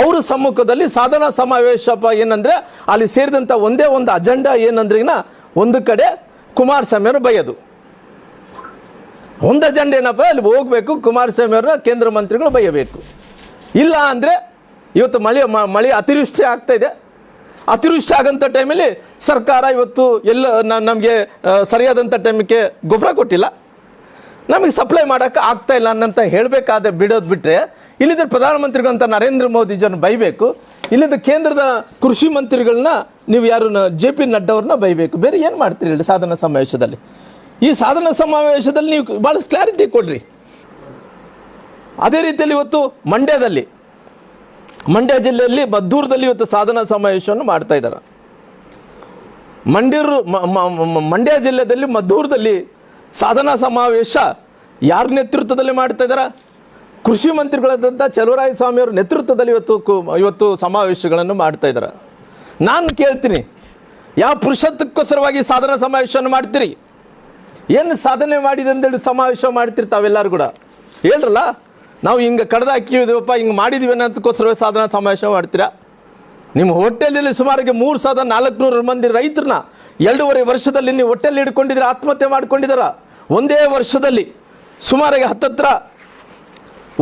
ಅವ್ರ ಸಮ್ಮುಖದಲ್ಲಿ ಸಾಧನಾ ಸಮಾವೇಶಪ್ಪ ಏನಂದ್ರೆ ಅಲ್ಲಿ ಸೇರಿದಂತ ಒಂದೇ ಒಂದು ಅಜೆಂಡಾ ಏನಂದ್ರೆ ಒಂದು ಕಡೆ ಕುಮಾರಸ್ವಾಮಿ ಅವರು ಬೈಯೋದು ಒಂದು ಅಜೆಂಡ ಏನಪ್ಪ ಅಲ್ಲಿ ಹೋಗ್ಬೇಕು ಕುಮಾರಸ್ವಾಮಿ ಅವರ ಕೇಂದ್ರ ಮಂತ್ರಿಗಳು ಬೈಯಬೇಕು ಇಲ್ಲ ಅಂದ್ರೆ ಇವತ್ತು ಮಳೆ ಮಳೆ ಅತಿವೃಷ್ಟಿ ಆಗ್ತಾ ಇದೆ. ಅತಿವೃಷ್ಟಿ ಆಗಂತ ಟೈಮಲ್ಲಿ ಸರ್ಕಾರ ಇವತ್ತು ಎಲ್ಲ ನಮಗೆ ಸರಿಯಾದಂಥ ಟೈಮಿಗೆ ಗೊಬ್ಬರ ಕೊಟ್ಟಿಲ್ಲ. ನಮಗೆ ಸಪ್ಲೈ ಮಾಡೋಕ್ಕೆ ಆಗ್ತಾ ಇಲ್ಲ ಅನ್ನಂತ ಹೇಳಬೇಕಾದ ಬಿಡೋದು ಬಿಟ್ಟರೆ ಇಲ್ಲಿದ್ದ ಪ್ರಧಾನಮಂತ್ರಿಗಳಂತ ನರೇಂದ್ರ ಮೋದಿ ಜನ ಬೈಬೇಕು, ಇಲ್ಲಿದ್ದ ಕೇಂದ್ರದ ಕೃಷಿ ಮಂತ್ರಿಗಳನ್ನ ನೀವು ಯಾರು ಜೆ ಪಿ ನಡ್ಡಾ ಅವ್ರನ್ನ ಬೈಬೇಕು. ಬೇರೆ ಏನು ಮಾಡ್ತೀರಿ ಹೇಳಿ ಸಾಧನ ಸಮಾವೇಶದಲ್ಲಿ? ಈ ಸಾಧನ ಸಮಾವೇಶದಲ್ಲಿ ನೀವು ಭಾಳ ಕ್ಲಾರಿಟಿ ಕೊಡ್ರಿ. ಅದೇ ರೀತಿಯಲ್ಲಿ ಇವತ್ತು ಮಂಡ್ಯದಲ್ಲಿ, ಮಂಡ್ಯ ಜಿಲ್ಲೆಯಲ್ಲಿ ಮದ್ದೂರದಲ್ಲಿ ಇವತ್ತು ಸಾಧನ ಸಮಾವೇಶವನ್ನು ಮಾಡ್ತಾ ಇದ್ದಾರೆ. ಮಂಡ್ಯರು ಮಂಡ್ಯ ಜಿಲ್ಲೆಯಲ್ಲಿ ಮದ್ದೂರದಲ್ಲಿ ಸಾಧನಾ ಸಮಾವೇಶ ಯಾರ ನೇತೃತ್ವದಲ್ಲಿ ಮಾಡ್ತಾ ಇದ್ದಾರೆ? ಕೃಷಿ ಮಂತ್ರಿಗಳಾದಂಥ ಚಲುವರಾಯಸ್ವಾಮಿ ಅವರ ನೇತೃತ್ವದಲ್ಲಿ ಇವತ್ತು ಇವತ್ತು ಸಮಾವೇಶಗಳನ್ನು ಮಾಡ್ತಾ ಇದ್ದಾರೆ. ನಾನು ಕೇಳ್ತೀನಿ, ಯಾವ ಪುರುಷತ್ವಕ್ಕೋಸ್ಕರವಾಗಿ ಸಾಧನಾ ಸಮಾವೇಶವನ್ನು ಮಾಡ್ತೀರಿ? ಏನು ಸಾಧನೆ ಮಾಡಿದೆ ಅಂತೇಳಿ ಸಮಾವೇಶ ಮಾಡ್ತೀರಿ ತಾವೆಲ್ಲರೂ ಕೂಡ? ಹೇಳ್ರಲ್ಲ, ನಾವು ಹಿಂಗೆ ಕಡ್ದು ಹಾಕಿದೀವಪ್ಪ, ಹಿಂಗೆ ಮಾಡಿದ್ದೀವಿ ಅನ್ನೋದಕ್ಕೋಸ್ಕರ ಸಾಧನಾ ಸಮಾವೇಶ ಮಾಡ್ತೀರಾ? ನಿಮ್ಮ ಹೋಟೆಲಲ್ಲಿ ಸುಮಾರಿಗೆ ಮೂರು ಸಾವಿರದ ನಾಲ್ಕುನೂರು ಮಂದಿ ರೈತರನ್ನ ಎರಡೂವರೆ ವರ್ಷದಲ್ಲಿ ನೀವು ಹೋಟೆಲ್ ಹಿಡ್ಕೊಂಡಿದ್ರೆ ಆತ್ಮಹತ್ಯೆ ಮಾಡ್ಕೊಂಡಿದಾರ ಒಂದೇ ವರ್ಷದಲ್ಲಿ ಸುಮಾರಿಗೆ ಹತ್ತತ್ರ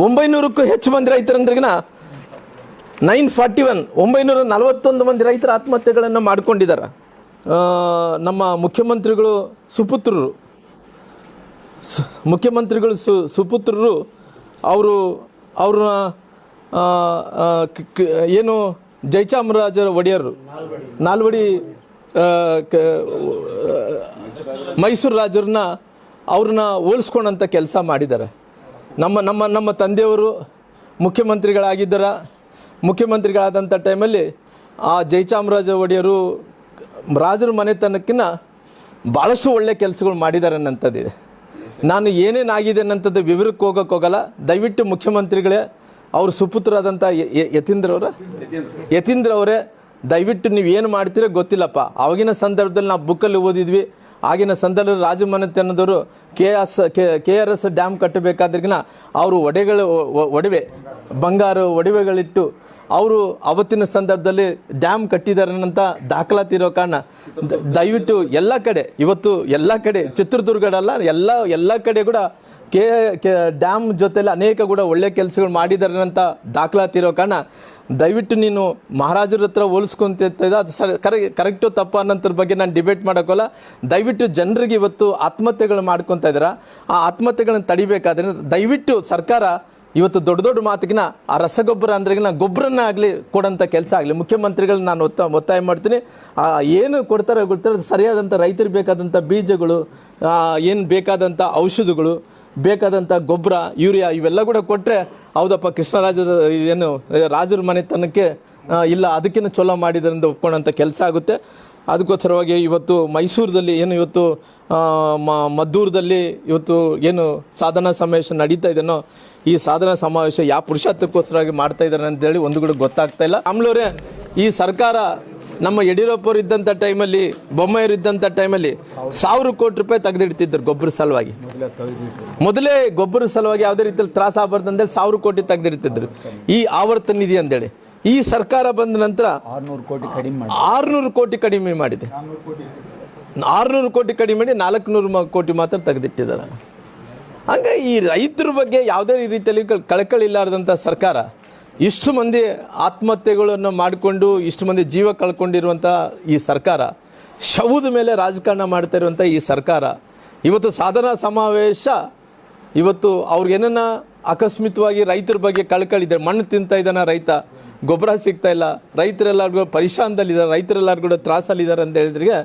ಒಂಬೈನೂರಕ್ಕೂ ಹೆಚ್ಚು ಮಂದಿ ರೈತರಂದ್ರಿಗಿನ ನೈನ್ ಫಾರ್ಟಿ ಒನ್, ಒಂಬೈನೂರ ನಲವತ್ತೊಂದು ಮಂದಿ ರೈತರ ಆತ್ಮಹತ್ಯೆಗಳನ್ನು ಮಾಡಿಕೊಂಡಿದ್ದಾರೆ ನಮ್ಮ ಮುಖ್ಯಮಂತ್ರಿಗಳು ಸುಪುತ್ರರು. ಮುಖ್ಯಮಂತ್ರಿಗಳು ಸು, ಸುಪುತ್ರರು, ಅವರು ಕ- ಏನು ಜೈಚಾಮರಾಜರ ಒಡೆಯರು. ನಾಲ್ವಡಿ ಮೈಸೂರು ರಾಜರನ್ನ ಅವ್ರನ್ನ ಹೋಲಿಸ್ಕೊಂಡಂಥ ಕೆಲಸ ಮಾಡಿದ್ದಾರೆ ನಮ್ಮ ನಮ್ಮ ನಮ್ಮ ತಂದೆಯವರು ಮುಖ್ಯಮಂತ್ರಿಗಳಾಗಿದ್ದರ, ಮುಖ್ಯಮಂತ್ರಿಗಳಾದಂಥ ಟೈಮಲ್ಲಿ ಆ ಜಯಚಾಮರಾಜ ಒಡೆಯರು ರಾಜರ ಮನೆತನಕ್ಕಿಂತ ಭಾಳಷ್ಟು ಒಳ್ಳೆ ಕೆಲಸಗಳು ಮಾಡಿದ್ದಾರೆ ಅನ್ನಂಥದ್ದಿದೆ. ನಾನು ಏನೇನಾಗಿದೆ ಅನ್ನಂಥದ್ದು ವಿವರಕ್ಕೆ ಹೋಗೋಕೆ ಹೋಗಲ್ಲ. ದಯವಿಟ್ಟು ಮುಖ್ಯಮಂತ್ರಿಗಳೇ, ಅವ್ರ ಸುಪುತ್ರರಾದಂಥ ಯತೀಂದ್ರವರ ಯತೀಂದ್ರ ಅವರೇ? ದಯವಿಟ್ಟು ನೀವು ಏನು ಮಾಡ್ತೀರೋ ಗೊತ್ತಿಲ್ಲಪ್ಪ. ಆವಾಗಿನ ಸಂದರ್ಭದಲ್ಲಿ ನಾವು ಬುಕ್ಕಲ್ಲಿ ಓದಿದ್ವಿ. ಆಗಿನ ಸಂದರ್ಭದಲ್ಲಿ ರಾಜಮನೆತನದವರು K S K R S dam ಕಟ್ಟಬೇಕಾದ್ರಿಗಿನ ಅವರು ಒಡೆಗಳು ಒಡವೆ, ಬಂಗಾರ ಒಡವೆಗಳಿಟ್ಟು ಅವರು ಅವತ್ತಿನ ಸಂದರ್ಭದಲ್ಲಿ ಡ್ಯಾಮ್ ಕಟ್ಟಿದ್ದಾರೆ ಅಂತ ದಾಖಲಾತಿ ಇರೋ ಕಾರಣ ದಯವಿಟ್ಟು ಎಲ್ಲ ಕಡೆ, ಇವತ್ತು ಎಲ್ಲ ಕಡೆ ಚಿತ್ರದುರ್ಗಡಲ್ಲ ಎಲ್ಲ ಎಲ್ಲ ಕಡೆ ಕೂಡ ಕೆ ಡ್ಯಾಮ್ ಜೊತೆಲಿ ಅನೇಕ ಕೂಡ ಒಳ್ಳೆ ಕೆಲಸಗಳು ಮಾಡಿದ್ದಾರೆ ಅಂತ ದಾಖಲಾತಿ ಇರೋ ಕಾರಣ, ದಯವಿಟ್ಟು ನೀನು ಮಹಾರಾಜರ ಹತ್ರ ಹೋಲಿಸ್ಕೊಂತ ಅದು ಸರ್, ಕರೆ, ಕರೆಕ್ಟು ತಪ್ಪು ಅನ್ನೋಂಥದ್ರ ಬಗ್ಗೆ ನಾನು ಡಿಬೇಟ್ ಮಾಡೋಕ್ಕಲ್ಲ. ದಯವಿಟ್ಟು ಜನರಿಗೆ ಇವತ್ತು ಆತ್ಮಹತ್ಯೆಗಳು ಮಾಡ್ಕೊತಾ ಇದ್ದೀರಾ? ಆ ಆತ್ಮಹತ್ಯೆಗಳನ್ನು ತಡಿಬೇಕಾದ್ರೆ ದಯವಿಟ್ಟು ಸರ್ಕಾರ ಇವತ್ತು ದೊಡ್ಡ ದೊಡ್ಡ ಮಾತಿಗಿನ ಆ ರಸಗೊಬ್ಬರ ಅಂದ್ರೆಗಿನ ಗೊಬ್ಬರನ್ನ ಆಗಲಿ ಕೊಡೋಂಥ ಕೆಲಸ ಆಗಲಿ. ಮುಖ್ಯಮಂತ್ರಿಗಳು ನಾನು ಒತ್ತ ಒತ್ತಾಯ ಮಾಡ್ತೀನಿ. ಏನು ಕೊಡ್ತಾರೆ ಕೊಡ್ತಾರೆ ಸರಿಯಾದಂಥ ರೈತರಿಗೆ ಬೇಕಾದಂಥ ಬೀಜಗಳು ಏನು ಬೇಕಾದಂಥ ಔಷಧಗಳು ಬೇಕಾದಂಥ ಗೊಬ್ಬರ, ಯೂರಿಯಾ ಇವೆಲ್ಲ ಕೂಡ ಕೊಟ್ಟರೆ ಹೌದಪ್ಪ ಕೃಷ್ಣರಾಜದ ಏನು, ರಾಜರ ಮನೆತನಕ್ಕೆ ಇಲ್ಲ ಅದಕ್ಕಿಂತ ಚಲೋ ಮಾಡಿದ್ರಿಂದ ಒಪ್ಕೊಳ್ಳೋಂಥ ಕೆಲಸ ಆಗುತ್ತೆ. ಅದಕ್ಕೋಸ್ಕರವಾಗಿ ಇವತ್ತು ಮೈಸೂರದಲ್ಲಿ ಏನು ಇವತ್ತು ಮದ್ದೂರದಲ್ಲಿ ಇವತ್ತು ಏನು ಸಾಧನಾ ಸಮಾವೇಶ ನಡೀತಾ ಇದೆನೋ ಈ ಸಾಧನಾ ಸಮಾವೇಶ ಯಾವ ಪುರುಷತ್ವಕ್ಕೋಸ್ಕರವಾಗಿ ಮಾಡ್ತಾ ಇದ್ದಾರೆ ಅಂತೇಳಿ ಒಂದು ಕೂಡ ಗೊತ್ತಾಗ್ತಾ ಇಲ್ಲ. ಆಮ್ಲೋರೆ, ಈ ಸರ್ಕಾರ ನಮ್ಮ ಯಡಿಯೂರಪ್ಪರು ಇದ್ದಂಥ ಟೈಮಲ್ಲಿ ಬೊಮ್ಮಾಯರು ಇದ್ದಂಥ ಟೈಮಲ್ಲಿ ಸಾವಿರ ಕೋಟಿ ರೂಪಾಯಿ ತೆಗೆದಿಡ್ತಿದ್ರು ಗೊಬ್ಬರ ಸಲುವಾಗಿ. ಮೊದಲೇ ಗೊಬ್ಬರ ಸಲುವಾಗಿ ಯಾವುದೇ ರೀತಿಯಲ್ಲಿ ತ್ರಾಸ ಆಗಬಾರ್ದು ಅಂತೇಳಿ ಸಾವಿರ ಕೋಟಿ ತೆಗೆದಿಡ್ತಿದ್ರು. ಈ ಆವರ್ತನ ನಿಧಿ ಅಂತೇಳಿ ಈ ಸರ್ಕಾರ ಬಂದ ನಂತರ ಆರ್ನೂರು ಕೋಟಿ ಕಡಿಮೆ ಮಾಡಿ ಆರುನೂರು ಕೋಟಿ ಕಡಿಮೆ ಮಾಡಿದೆ. ಆರ್ನೂರು ಕೋಟಿ ಕಡಿಮೆ ಮಾಡಿ ನಾಲ್ಕುನೂರು ಕೋಟಿ ಮಾತ್ರ ತೆಗೆದಿಟ್ಟಿದ್ದಾರೆ. ಹಂಗೆ ಈ ರೈತರ ಬಗ್ಗೆ ಯಾವುದೇ ರೀತಿಯಲ್ಲಿ ಕಳಕಳಿ ಇಲ್ಲಾರ್ದಂಥ ಸರ್ಕಾರ ಇಷ್ಟು ಮಂದಿ ಆತ್ಮಹತ್ಯೆಗಳನ್ನು ಮಾಡಿಕೊಂಡು ಇಷ್ಟು ಮಂದಿ ಜೀವ ಕಳ್ಕೊಂಡಿರುವಂಥ ಈ ಸರ್ಕಾರ ಶವದ ಮೇಲೆ ರಾಜಕಾರಣ ಮಾಡ್ತಾ ಇರುವಂಥ ಈ ಸರ್ಕಾರ ಇವತ್ತು ಸಾಧನಾ ಸಮಾವೇಶ ಇವತ್ತು ಅವ್ರಿಗೇನನ್ನ ಅಕಸ್ಮಿತವಾಗಿ ರೈತರ ಬಗ್ಗೆ ಕಳ್ಕಳಿದೆ ಮಣ್ಣು ತಿಂತ ಇದ್ದಾನ ರೈತ, ಗೊಬ್ಬರ ಸಿಗ್ತಾ ಇಲ್ಲ, ರೈತರೆಲ್ಲರಿಗೂ ಪರಿಶಾನದಲ್ಲಿದ್ದಾರೆ ರೈತರೆಲ್ಲರೂ ಕೂಡ ತ್ರಾಸಲ್ಲಿದ್ದಾರೆ ಅಂತ ಹೇಳಿದ್ರಿಗೆ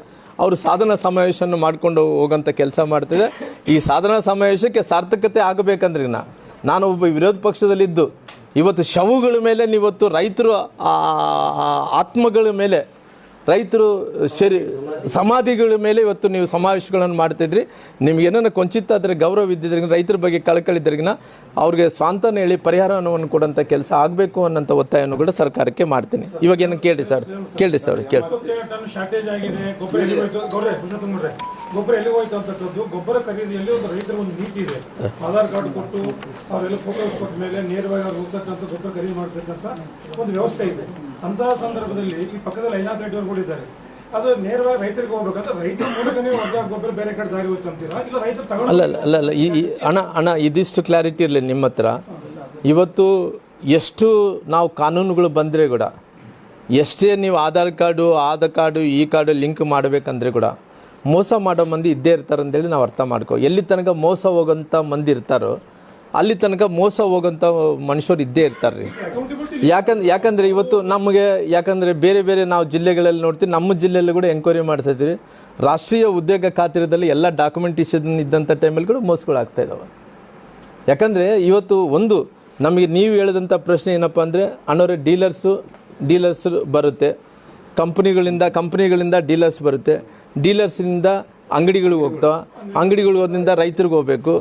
ಅವರು ಸಾಧನ ಸಮಾವೇಶವನ್ನು ಮಾಡಿಕೊಂಡು ಹೋಗೋಂಥ ಕೆಲಸ ಮಾಡ್ತಿದೆ. ಈ ಸಾಧನ ಸಮಾವೇಶಕ್ಕೆ ಸಾರ್ಥಕತೆ ಆಗಬೇಕಂದ್ರೆ ನಾ ನಾನು ಒಬ್ಬ ವಿರೋಧ ಪಕ್ಷದಲ್ಲಿದ್ದು, ಇವತ್ತು ಶವುಗಳ ಮೇಲೆ ನೀವತ್ತು ರೈತರು ಆತ್ಮಗಳ ಮೇಲೆ ರೈತರು ಶರಿ ಸಮಾಧಿಗಳ ಮೇಲೆ ಇವತ್ತು ನೀವು ಸಮಾವೇಶಗಳನ್ನು ಮಾಡ್ತಿದ್ರಿ. ನಿಮ್ಗೆ ಏನನ್ನ ಕೊಂಚಿತ ಆದರೆ ಗೌರವ ಇದ್ದಿದ್ರಿಂದ ರೈತರ ಬಗ್ಗೆ ಕಳಕಳಿದ್ರಿಗಿನ, ಅವ್ರಿಗೆ ಸ್ವಾಂತನ ಹೇಳಿ ಪರಿಹಾರವನ್ನು ಕೊಡೋಂಥ ಕೆಲಸ ಆಗಬೇಕು ಅನ್ನೋಂಥ ಒತ್ತಾಯವನ್ನು ಕೂಡ ಸರ್ಕಾರಕ್ಕೆ ಮಾಡ್ತೀನಿ. ಇವಾಗ ಏನು ಕೇಳಿ ಸರ್? ಕೇಳಿ ಸರ್ ಕೇಳಿ ಗೊಬ್ಬರ ಎಲ್ಲಿ ಹೋಯ್ತು? ಅಂತಕ್ಕದ್ದು ಗೊಬ್ಬರ ಖರೀದಿಯಲ್ಲಿ ಒಂದು ರೈತರ ಒಂದು ನೀತಿ ಇದೆ. ಆಧಾರ್ ಕಾರ್ಡ್ ಕೊಟ್ಟು, ಅವರೆಲ್ಲ ಫೋಟೋಸ್ ಕೊಟ್ಟ ಮೇಲೆ ನೇರವಾಗಿ ಅವ್ರು ಹೋಗ್ತಕ್ಕಂಥ ಗೊಬ್ಬರ ಖರೀದಿ ಮಾಡ್ತಕ್ಕಂಥ ಒಂದು ವ್ಯವಸ್ಥೆ ಇದೆ. ಅಂತಹ ಸಂದರ್ಭದಲ್ಲಿ ಈ ಪಕ್ಕದಲ್ಲಿ ಐನಾಥ್ ರೆಡ್ಡಿ ಅವರು ಕೂಡ ಇದ್ದಾರೆ. ಅದು ನೇರವಾಗಿ ರೈತರಿಗೆ ಹೋಗ್ಬೇಕಂದ್ರೆ ರೈತರ ಮೂಲಕನೇ ಗೊಬ್ಬರ ಬೇರೆ ಕಡೆ ದಾರಿ ಹೋಯ್ತು ಅಂತೀರಾ ಇಲ್ಲ ರೈತರು ತಗೊಂಡು ಅಲ್ಲ ಅಲ್ಲ ಅಲ್ಲ ಈ ಹಣ ಹಣ ಇದಿಷ್ಟು ಕ್ಲಾರಿಟಿ ಇರಲಿ ನಿಮ್ಮ ಹತ್ರ. ಇವತ್ತು ಎಷ್ಟು ನಾವು ಕಾನೂನುಗಳು ಬಂದರೆ ಕೂಡ ಎಷ್ಟೇ ನೀವು ಆಧಾರ್ ಕಾರ್ಡು ಆದ ಕಾರ್ಡು ಈ ಕಾರ್ಡು ಲಿಂಕ್ ಮಾಡಬೇಕಂದ್ರೆ ಕೂಡ ಮೋಸ ಮಾಡೋ ಮಂದಿ ಇದ್ದೇ ಇರ್ತಾರೆ ಅಂತೇಳಿ ನಾವು ಅರ್ಥ ಮಾಡ್ಕೊ. ಎಲ್ಲಿ ತನಕ ಮೋಸ ಹೋಗೋಂಥ ಮಂದಿ ಇರ್ತಾರೋ ಅಲ್ಲಿ ತನಕ ಮೋಸ ಹೋಗೋಂಥ ಮನುಷ್ಯರು ಇದ್ದೇ ಇರ್ತಾರೆ ರೀ ಯಾಕಂದ್ರೆ ಯಾಕಂದರೆ ಇವತ್ತು ನಮಗೆ, ಯಾಕಂದರೆ ಬೇರೆ ಬೇರೆ ನಾವು ಜಿಲ್ಲೆಗಳಲ್ಲಿ ನೋಡ್ತೀವಿ, ನಮ್ಮ ಜಿಲ್ಲೆಯಲ್ಲಿ ಕೂಡ ಎಂಕ್ವೈರಿ ಮಾಡ್ತಿದ್ವಿ ರಾಷ್ಟ್ರೀಯ ಉದ್ಯೋಗ ಖಾತ್ರಿದಲ್ಲಿ ಎಲ್ಲ ಡಾಕ್ಯುಮೆಂಟೇಷನ್ ಇದ್ದಂಥ ಟೈಮಲ್ಲಿ ಕೂಡ ಮೋಸಗಳು ಆಗ್ತಾ ಇದ್ದಾವೆ ಯಾಕಂದರೆ ಇವತ್ತು ಒಂದು, ನಮಗೆ ನೀವು ಹೇಳಿದಂಥ ಪ್ರಶ್ನೆ ಏನಪ್ಪ ಅಂದರೆ ಅಣ್ಣವ್ರೆ ಡೀಲರ್ಸು ಡೀಲರ್ಸ್ ಬರುತ್ತೆ. ಕಂಪ್ನಿಗಳಿಂದ ಕಂಪ್ನಿಗಳಿಂದ ಡೀಲರ್ಸ್ ಬರುತ್ತೆ. ಡೀಲರ್ಸಿಂದ ಅಂಗಡಿಗಳಿಗೆ ಹೋಗ್ತಾ ಅಂಗಡಿಗಳಿಗೆ ಹೋದ್ರಿಂದ ರೈತರಿಗೆ ಹೋಗ್ಬೇಕು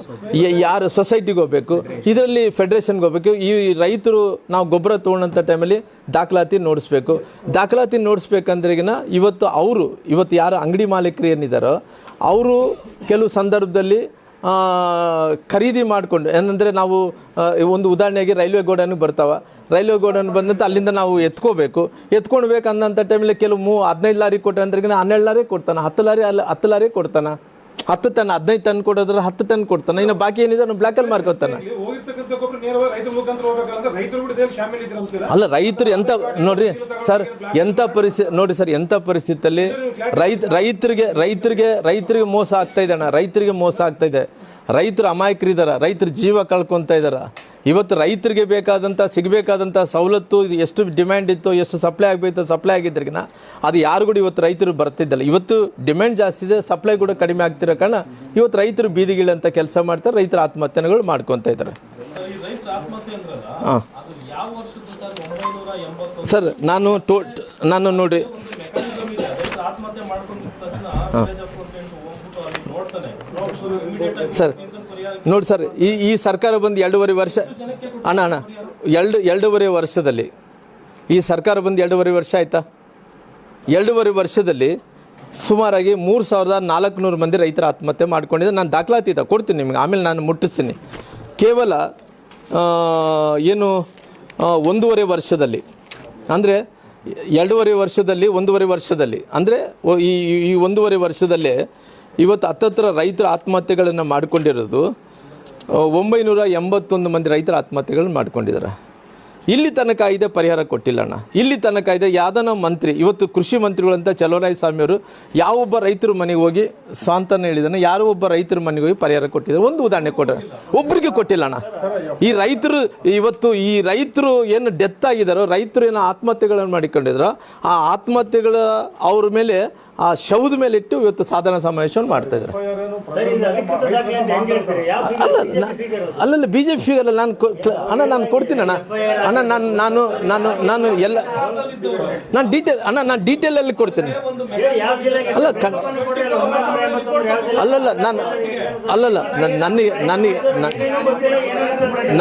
ಯಾರು ಸೊಸೈಟಿಗೆ ಹೋಗ್ಬೇಕು, ಇದರಲ್ಲಿ ಫೆಡ್ರೇಷನ್ಗೆ ಹೋಗ್ಬೇಕು, ಈ ರೈತರು ನಾವು ಗೊಬ್ಬರ ತೊಗೊಳ್ಳೋಂಥ ಟೈಮಲ್ಲಿ ದಾಖಲಾತಿ ನೋಡಿಸ್ಬೇಕು. ದಾಖಲಾತಿ ನೋಡಿಸ್ಬೇಕಂದ್ರೆಗಿನ ಇವತ್ತು ಅವರು, ಇವತ್ತು ಯಾರು ಅಂಗಡಿ ಮಾಲೀಕರು ಏನಿದ್ದಾರೋ ಅವರು ಕೆಲವು ಸಂದರ್ಭದಲ್ಲಿ ಖರೀದಿ ಮಾಡಿಕೊಂಡು, ಏನಂದರೆ ನಾವು ಒಂದು ಉದಾಹರಣೆಗೆ ರೈಲ್ವೆ ಗೋಡನ್ಗೆ ಬರ್ತಾವೆ. ರೈಲ್ವೆ ಗೋಡನ್ ಬಂದಂತ ಅಲ್ಲಿಂದ ನಾವು ಎತ್ಕೋಬೇಕು. ಎತ್ಕೊಳ್ಬೇಕು ಅನ್ನೋಂಥ ಟೈಮಲ್ಲಿ ಕೆಲವು ಮೂ, ಹದಿನೈದು ಲಾರಿ ಕೊಟ್ಟರೆ ಅಂದ್ರೆ ಹನ್ನೆರಡು ಲಾರಿ ಕೊಡ್ತಾನೆ, ಹತ್ತು ಲಾರಿ ಅಲ್ಲಿ, ಹತ್ತು ಲಾರಿ ಕೊಡ್ತಾನೆ. ಹತ್ತು ಟನ್ ಹದಿನೈದು ಟನ್ ಕೊಡೋದ್ರ ಹತ್ತು ಟನ್ ಕೊಡ್ತಾನೆ. ಇನ್ನು ಬಾಕಿ ಏನಿದೆ ಅವ್ನು ಬ್ಲ್ಯಾಕಲ್ಲಿ ಮಾರ್ಕೋತಾನೆ. ಅಲ್ಲ ರೈತರು ಎಂತ ನೋಡ್ರಿ ಸರ್ ಎಂಥ ಪರಿಸ್ಥಿತಿ ನೋಡಿ ಸರ್ ಎಂಥ ಪರಿಸ್ಥಿತಿಯಲ್ಲಿ ರೈತ ರೈತರಿಗೆ ರೈತರಿಗೆ ರೈತರಿಗೆ ಮೋಸ ಆಗ್ತಾ ಇದೆ ಅಣ್ಣ ರೈತರಿಗೆ ಮೋಸ ಆಗ್ತಾ ಇದೆ. ರೈತರು ಅಮಾಯಕರಿದ್ದಾರೆ ರೈತರ ಜೀವ ಕಳ್ಕೊತಾ ಇದ್ದಾರೆ ಇವತ್ತು ರೈತರಿಗೆ ಬೇಕಾದಂಥ ಸಿಗಬೇಕಾದಂಥ ಸವಲತ್ತು ಎಷ್ಟು ಡಿಮ್ಯಾಂಡ್ ಇತ್ತು, ಎಷ್ಟು ಸಪ್ಲೈ ಆಗಬೇಕು ಸಪ್ಲೈ ಆಗಿದ್ರಿಗಿನ ಅದು ಯಾರು ಕೂಡ ಇವತ್ತು ರೈತರು ಬರ್ತಿದ್ದಲ್ಲ. ಇವತ್ತು ಡಿಮ್ಯಾಂಡ್ ಜಾಸ್ತಿ ಇದೆ ಸಪ್ಲೈ ಕೂಡ ಕಡಿಮೆ ಆಗ್ತಿರೋ ಕಾರಣ ಇವತ್ತು ರೈತರು ಬೀದಿಗಿಳಂತ ಕೆಲಸ ಮಾಡ್ತಾರೆ, ರೈತರ ಆತ್ಮಹತ್ಯೆಗಳು ಮಾಡ್ಕೊತಾ ಇದ್ದಾರೆ ಹಾಂ. ಸರ್, ನಾನು ಟೋ, ನಾನು ನೋಡಿರಿ. ಒಂದು ಸರ್, ನೋಡಿ ಸರ್, ಈ ಈ ಸರ್ಕಾರ ಬಂದು ಎರಡೂವರೆ ವರ್ಷ, ಅಣ್ಣ ಅಣ್ಣ, ಎರಡು, ಎರಡೂವರೆ ವರ್ಷದಲ್ಲಿ, ಈ ಸರ್ಕಾರ ಬಂದು ಎರಡೂವರೆ ವರ್ಷ ಆಯಿತಾ? ಎರಡೂವರೆ ವರ್ಷದಲ್ಲಿ ಸುಮಾರಾಗಿ ಮೂರು ಸಾವಿರದ ನಾಲ್ಕುನೂರು ಮಂದಿ ರೈತರ ಆತ್ಮಹತ್ಯೆ ಮಾಡ್ಕೊಂಡಿದ್ದೆ ನಾನು ದಾಖಲಾತಿ ಇದೆ ಕೊಡ್ತೀನಿ ನಿಮಗೆ, ಆಮೇಲೆ ನಾನು ಮುಟ್ಟಿಸ್ತೀನಿ. ಕೇವಲ ಏನು ಒಂದೂವರೆ ವರ್ಷದಲ್ಲಿ, ಅಂದರೆ ಎರಡೂವರೆ ವರ್ಷದಲ್ಲಿ, ಒಂದೂವರೆ ವರ್ಷದಲ್ಲಿ, ಅಂದರೆ ಈ ಈ ಒಂದೂವರೆ ವರ್ಷದಲ್ಲೇ ಇವತ್ತು ಹತ್ತತ್ರ ರೈತರ ಆತ್ಮಹತ್ಯೆಗಳನ್ನು ಮಾಡಿಕೊಂಡಿರೋದು ಒಂಬೈನೂರ ಎಂಬತ್ತೊಂದು ಮಂದಿ ರೈತರ ಆತ್ಮಹತ್ಯೆಗಳನ್ನ ಮಾಡ್ಕೊಂಡಿದ್ದಾರೆ. ಇಲ್ಲಿ ತನಕ ಇದೆ ಪರಿಹಾರ ಕೊಟ್ಟಿಲ್ಲ ಅಣ್ಣ. ಇಲ್ಲಿ ತನಕ ಇದೆ ಯಾವ್ದನ ಮಂತ್ರಿ, ಇವತ್ತು ಕೃಷಿ ಮಂತ್ರಿಗಳಂತ ಚಲವರಾಯ ಸ್ವಾಮಿಯವರು ಯಾವೊಬ್ಬ ರೈತರ ಮನೆಗೆ ಹೋಗಿ ಸಾಂತನ ಹೇಳಿದಾನೆ ಯಾರೋ ಒಬ್ಬ ರೈತರ ಮನೆಗೆ ಹೋಗಿ ಪರಿಹಾರ ಕೊಟ್ಟಿದ್ದಾರೆ. ಒಂದು ಉದಾಹರಣೆ ಕೊಡ್ರೆ ಒಬ್ಬರಿಗೆ ಕೊಟ್ಟಿಲ್ಲ ಅಣ್ಣ. ಈ ರೈತರು ಇವತ್ತು ಈ ರೈತರು ಏನು ಡೆತ್ ಆಗಿದಾರೋ, ರೈತರು ಏನು ಆತ್ಮಹತ್ಯೆಗಳನ್ನು ಮಾಡಿಕೊಂಡಿದ್ರು, ಆ ಆತ್ಮಹತ್ಯೆಗಳ ಅವ್ರ ಮೇಲೆ, ಆ ಶವದ ಮೇಲೆ ಇಟ್ಟು ಇವತ್ತು ಸಾಧನ ಸಮಾವೇಶವನ್ನು ಮಾಡ್ತಾ ಇದ್ದಾರೆ. ಅಲ್ಲಲ್ಲ ಬಿ ಜೆ ಪಿ ಫಿಗರ್ ನಾನು ಅಣ್ಣ ನಾನು ಕೊಡ್ತೀನಿ ಅಣ್ಣ. ಅಣ್ಣ ನಾನು ನಾನು ನಾನು ನಾನು ಎಲ್ಲ ನಾನು ಡೀಟೇಲ್ ಅಣ್ಣ ನಾನು ಡೀಟೇಲಲ್ಲಿ ಕೊಡ್ತೀನಿ. ಅಲ್ಲ ಕಣ್ ಅಲ್ಲಲ್ಲ ನಾನು ಅಲ್ಲಲ್ಲ ನನ್ನ ನನ್ನ ನನಗೆ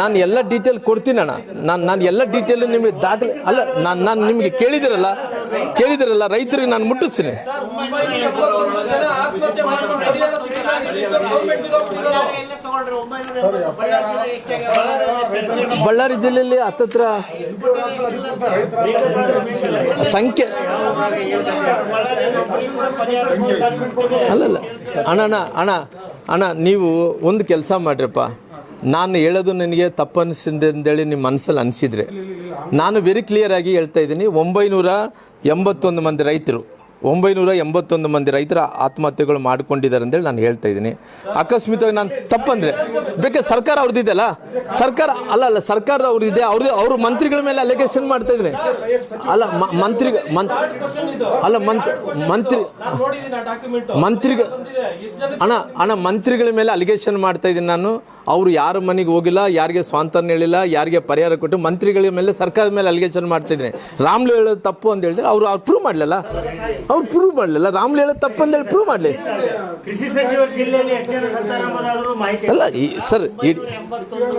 ನಾನು ಎಲ್ಲ ಡೀಟೇಲ್ ಕೊಡ್ತೀನಿ ಅಣ್ಣ. ನಾನು ನಾನು ಎಲ್ಲ ಡೀಟೇಲ್ ನಿಮಗೆ ದಾಖಲೆ ಅಲ್ಲ ನಾನು ನಾನು ನಿಮಗೆ ಕೇಳಿದಿರಲ್ಲ ಕೇಳಿದಿರಲ್ಲ ರೈತರಿಗೆ ನಾನು ಮುಟ್ಟಿಸ್ತೀನಿ. ಬಳ್ಳಾರಿ ಜಿಲ್ಲೆಯಲ್ಲಿ ಹತ್ತತ್ರ ಸಂಖ್ಯೆ. ಅಲ್ಲಲ್ಲ. ಅಣ್ಣ ಅಣ್ಣ ಅಣ್ಣ ನೀವು ಒಂದು ಕೆಲಸ ಮಾಡ್ರಪ್ಪ. ನಾನು ಹೇಳೋದು ನನಗೆ ತಪ್ಪು ಅನಿಸಿದೆ ಅಂತೇಳಿ ನಿಮ್ಮ ಮನಸ್ಸಲ್ಲಿ ಅನಿಸಿದ್ರೆ. ನಾನು ವೆರಿ ಕ್ಲಿಯರ್ ಆಗಿ ಹೇಳ್ತಾ ಇದ್ದೀನಿ, ಒಂಬೈನೂರ ಎಂಬತ್ತೊಂದು ಮಂದಿ ರೈತರು ಒಂಬೈನೂರ ಎಂಬತ್ತೊಂದು ಮಂದಿ ರೈತರ ಆತ್ಮಹತ್ಯೆಗಳು ಮಾಡ್ಕೊಂಡಿದ್ದಾರೆ ಅಂತೇಳಿ ನಾನು ಹೇಳ್ತಾ ಇದ್ದೀನಿ. ಆಕಸ್ಮಿಕವಾಗಿ ನಾನು ತಪ್ಪಂದರೆ, ಬೇಕೆ ಸರ್ಕಾರ ಅವ್ರದ್ದಿದೆಯಲ್ಲ? ಸರ್ಕಾರ, ಅಲ್ಲ ಅಲ್ಲ, ಸರ್ಕಾರದ ಅವ್ರದ್ದಿದೆ, ಅವ್ರದ್ದು, ಅವ್ರ ಮಂತ್ರಿಗಳ ಮೇಲೆ ಅಲಿಗೇಷನ್ ಮಾಡ್ತಾ ಇದ್ದೀನಿ ಅಲ್ಲ ಮಂತ್ರಿ, ಮಂತ್, ಅಲ್ಲ, ಮಂತ್, ಮಂತ್ರಿ ಎಷ್ಟು ಅಣ್ಣ ಅಣ್ಣ, ಮಂತ್ರಿಗಳ ಮೇಲೆ ಅಲಿಗೇಷನ್ ಮಾಡ್ತಾ ಇದ್ದೀನಿ ನಾನು. ಅವರು ಯಾರ ಮನೆಗೆ ಹೋಗಿಲ್ಲ, ಯಾರಿಗೆ ಸ್ವಾಂತನ ಹೇಳಿಲ್ಲ, ಯಾರಿಗೆ ಪರಿಹಾರ ಕೊಟ್ಟು ಮಂತ್ರಿಗಳ ಮೇಲೆ, ಸರ್ಕಾರದ ಮೇಲೆ ಅಲಿಗೇಷನ್ ಮಾಡ್ತಾ ಇದ್ದೀನಿ. ರಾಮ್ಲು ಹೇಳೋದು ತಪ್ಪು ಅಂತ ಹೇಳಿದ್ರೆ ಅವರು, ಅವ್ರು ಪ್ರೂವ್ ಮಾಡಲಿಲ್ಲ. ಅವ್ರು ಪ್ರೂವ್ ಮಾಡಲಿಲ್ಲ. ರಾಮ್ಲು ಹೇಳೋದು ತಪ್ಪು ಅಂತ ಹೇಳಿ ಪ್ರೂವ್ ಮಾಡಲಿ. ಕೃಷಿ ಸಚಿವರ ಜಿಲ್ಲೆಯಲ್ಲಿ ಎಷ್ಟು ಜನ ಸತ್ತಾರ ಎಂಬುದಾದರೂ ಮಾಹಿತಿ ಅಲ್ಲ ಈ ಸರ್ ಈ ಎಂಬತ್ತೊಂದು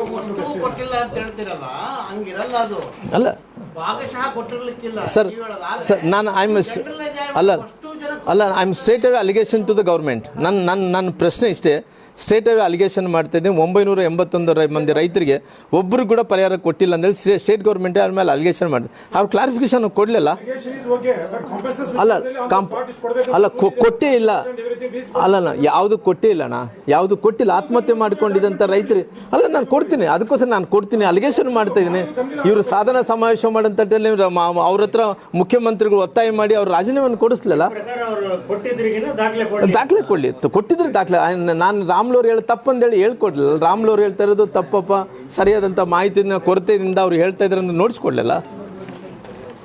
ಕೊಟ್ಟಿಲ್ಲ ಅಂತ ಹೇಳ್ತಿರಲ್ಲ? ಹಂಗಿರಲ್ಲ ಅದು. ಅಲ್ಲ ಭಾಗಶಃ ಕೊಟ್ಟಿರ್ಲಿಕ್ಕಿಲ್ಲ. ಸರ್ ನೀವು ಹೇಳೋದು. ಆದ್ರೆ ಸರ್ ನಾನು ಐ generalize ಆಗಿ ಅಲ್ಲ ಅಷ್ಟು ಜನ ಅಲ್ಲ I am state away allegation to the government ನನ್ನ ನನ್ನ ನನ್ನ ಪ್ರಶ್ನೆ ಇಷ್ಟೇ. ಸ್ಟೇಟ್ ಅವೇ ಅಲಿಗೇಷನ್ ಮಾಡ್ತಾ ಇದ್ದೀನಿ. ಒಂಬೈನೂರ ಎಂಬತ್ತೊಂದು ಮಂದಿ ರೈತರಿಗೆ ಒಬ್ಬರು ಕೂಡ ಪರಿಹಾರ ಕೊಟ್ಟಿಲ್ಲ ಅಂತೇಳಿ ಸ್ಟೇ- ಸ್ಟೇಟ್ ಗೌರ್ಮೆಂಟ್ ಅವ್ರ ಮೇಲೆ ಅಲಿಗೇಷನ್ ಮಾಡಿದೆ. ಅವ್ರು ಕ್ಲಾರಿಫಿಕೇಶನ್ ಕೊಡಲಿಲ್ಲ. ಅಲ್ಲ ಕಾಂಪ್. ಅಲ್ಲ ಕೊಟ್ಟೇ ಇಲ್ಲ. ಅಲ್ಲಣ್ಣ, ಯಾವುದು ಕೊಟ್ಟೇ ಇಲ್ಲಣ್ಣ ಯಾವುದು ಕೊಟ್ಟಿಲ್ಲ, ಆತ್ಮಹತ್ಯೆ ಮಾಡಿಕೊಂಡಿದ್ದಂಥ ರೈತರು. ಅಲ್ಲ, ನಾನು ಕೊಡ್ತೀನಿ. ಅದಕ್ಕೋಸ್ಕರ ನಾನು ಕೊಡ್ತೀನಿ. ಅಲಿಗೇಷನ್ ಮಾಡ್ತಾ ಇದ್ದೀನಿ. ಇವರು ಸಾಧನ ಸಮಾವೇಶ ಮಾಡಂತ ಅವ್ರ ಹತ್ರ ಮುಖ್ಯಮಂತ್ರಿಗಳು ಒತ್ತಾಯ ಮಾಡಿ ಅವ್ರು ರಾಜೀನಾಮೆಯನ್ನು ಕೊಡಿಸ್ಲಿಲ್ಲ. ದಾಖಲೆ ಕೊಡಿ ದಾಖಲೆ ಕೊಡ್ಲಿ. ಕೊಟ್ಟಿದ್ರೆ ದಾಖಲೆ. ನಾನು ರಾಮ್ಲೋರ್ ಹೇಳಿ ತಪ್ಪಂದೇಳಿ ಹೇಳ್ಕೊಡ್ಲಿಲ್ಲ ರಾಮ್ಲೋರ್ ಹೇಳ್ತಾ ಇರೋದು ತಪ್ಪಪ್ಪ ಸರಿಯಾದಂಥ ಮಾಹಿತಿನ ಕೊರತೆಯಿಂದ ಅವ್ರು ಹೇಳ್ತಾ ಇದ್ರೆ ನೋಡಿಸ್ಕೊಡ್ಲಿಲ್ಲ.